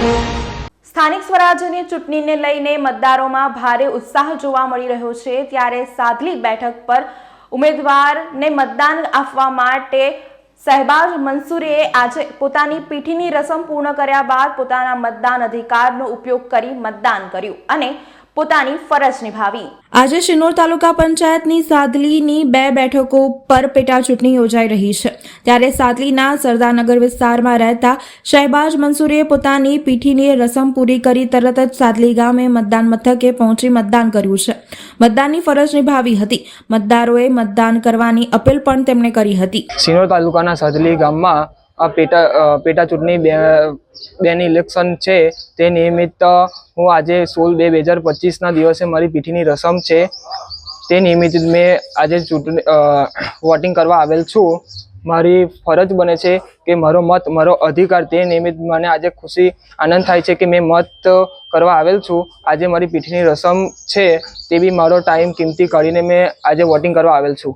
સ્થાનિક સ્વરાજ્યની ચૂંટણીને લઈને મતદારોમાં ભારે ઉત્સાહ જોવા મળી રહ્યો છે. ત્યારે સાદલી બેઠક પર ઉમેદવારને મતદાન આપવા માટે સહેબાજ મંસૂરે આજે પોતાની પીઠીની રસમ પૂર્ણ કર્યા બાદ પોતાના મતદાન અધિકારનો ઉપયોગ કરી મતદાન કર્યું અને પોતાની ફરજ નિભાવી. આજે શિનોર તાલુકા પંચાયતની સાદલીની બે બેઠકો પર પેટા ચૂંટણી યોજાઈ રહી છે. ત્યારે સાદલીના સરદારનગર વિસ્તારમાં રહેતા શહેબાજ મંસૂરે પોતાની પીઠીની રસમ પૂરી કરી તરત જ સાદલી ગામે મતદાન મથકે પહોંચી મતદાન કર્યું છે. મતદાનની ફરજ નિભાવી હતી. મતદારોએ મતદાન કરવાની અપીલ પણ તેમણે કરી હતી. શિનોર તાલુકાના સાદલી ગામમાં પેટા પેટા ચૂંટણી બે, બેની ઇલેક્શન છે, તે નિમિત્ત હું આજે સોળ બે બે હજાર પચીસના દિવસે મારી પીઠીની રસમ છે. તે નિમિત્ત મેં આજે ચૂંટણી વોટિંગ કરવા આવેલ છું. મારી ફરજ બને છે કે મારો મત, મારો અધિકાર, તે નિમિત્ત મને આજે ખુશી, આનંદ થાય છે કે મેં મત કરવા આવેલ છું. આજે મારી પીઠીની રસમ છે, તે બી મારો ટાઈમ કિંમતી કરીને મેં આજે વોટિંગ કરવા આવેલ છું.